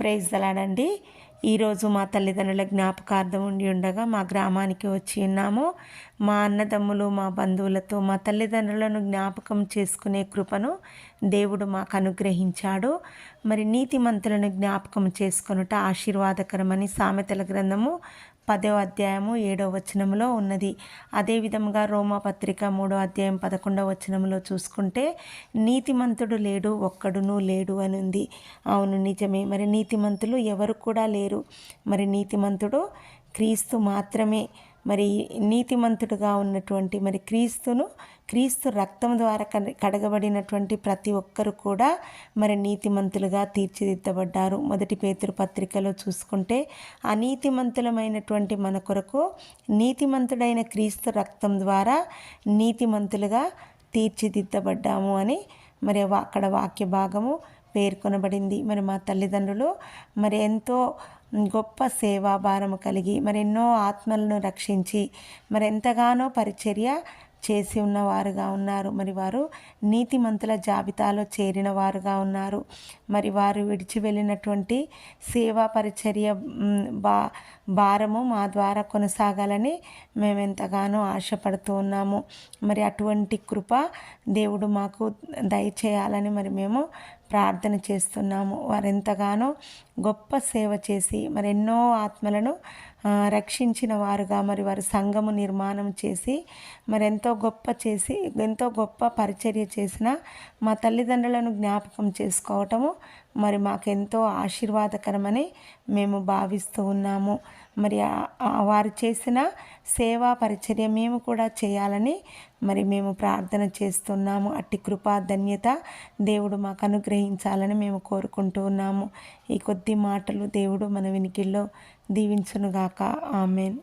Praise అలాడండి ఈరోజు మా తల్లిదండ్రుల జ్ఞాపకార్థం ఉండి ఉండగా మా గ్రామానికి వచ్చి ఉన్నాము. మా అన్నదమ్ములు మా బంధువులతో మా తల్లిదండ్రులను జ్ఞాపకం చేసుకునే కృపను దేవుడు మాకు అనుగ్రహించాడు. మరి నీతిమంతులను జ్ఞాపకం చేసుకొనుట ఆశీర్వాదకరమని సామెతల గ్రంథము పదో అధ్యాయము ఏడో వచనంలో ఉన్నది. అదేవిధంగా రోమాపత్రిక మూడో అధ్యాయం పదకొండవ వచనంలో చూసుకుంటే నీతిమంతుడు లేడు ఒక్కడును లేడు అని ఉంది అవును నిజమే. మరి నీతిమంతులు ఎవరు కూడా లేరు. మరి నీతిమంతుడు క్రీస్తు మాత్రమే. మరి నీతిమంతుడుగా ఉన్నటువంటి మరి క్రీస్తును క్రీస్తు రక్తం ద్వారా కడగబడినటువంటి ప్రతి ఒక్కరు కూడా మరి నీతిమంతులుగా తీర్చిదిద్దబడ్డారు. మొదటి పేతురు పత్రికలో చూసుకుంటే అనీతిమంతులమైనటువంటి మన కొరకు నీతిమంతుడైన క్రీస్తు రక్తం ద్వారా నీతిమంతులుగా తీర్చిదిద్దబడ్డాము అని మరి అక్కడ వాక్య భాగము పేర్కొనబడింది. మరి మా తల్లిదండ్రులు మరి ఎంతో గొప్ప సేవాభారము కలిగి మరెన్నో ఆత్మలను రక్షించి మరి ఎంతగానో పరిచర్య చేసి ఉన్నవారుగా ఉన్నారు. మరి వారు నీతిమంతుల జాబితాలో చేరిన వారుగా ఉన్నారు. మరి వారు విడిచి వెళ్ళినటువంటి సేవా పరిచర్య బా భారము మా ద్వారా కొనసాగాలని మేము ఎంతగానో ఆశపడుతూ ఉన్నాము. మరి అటువంటి కృప దేవుడు మాకు దయచేయాలని మరి మేము ప్రార్థన చేస్తున్నాము. వారెంతగానో గొప్ప సేవ చేసి మరి ఎన్నో ఆత్మలను రక్షించిన వారుగా మరి వారి సంఘము నిర్మాణం చేసి మరి ఎంతో గొప్ప చేసి ఎంతో గొప్ప పరిచర్య చేసిన మా తల్లిదండ్రులను జ్ఞాపకం చేసుకోవటము మరి మాకెంతో ఆశీర్వాదకరమని మేము భావిస్తూ ఉన్నాము. మరి వారు చేసిన సేవా పరిచర్య మేము కూడా చేయాలని మరి మేము ప్రార్థన చేస్తున్నాము. అట్టి కృపా ధన్యత దేవుడు మాకు అనుగ్రహించాలని మేము కోరుకుంటూ ఉన్నాము. ఈ కొద్ది మాటలు దేవుడు మన వినికిల్లో దీవించునుగాక. ఆమెన్.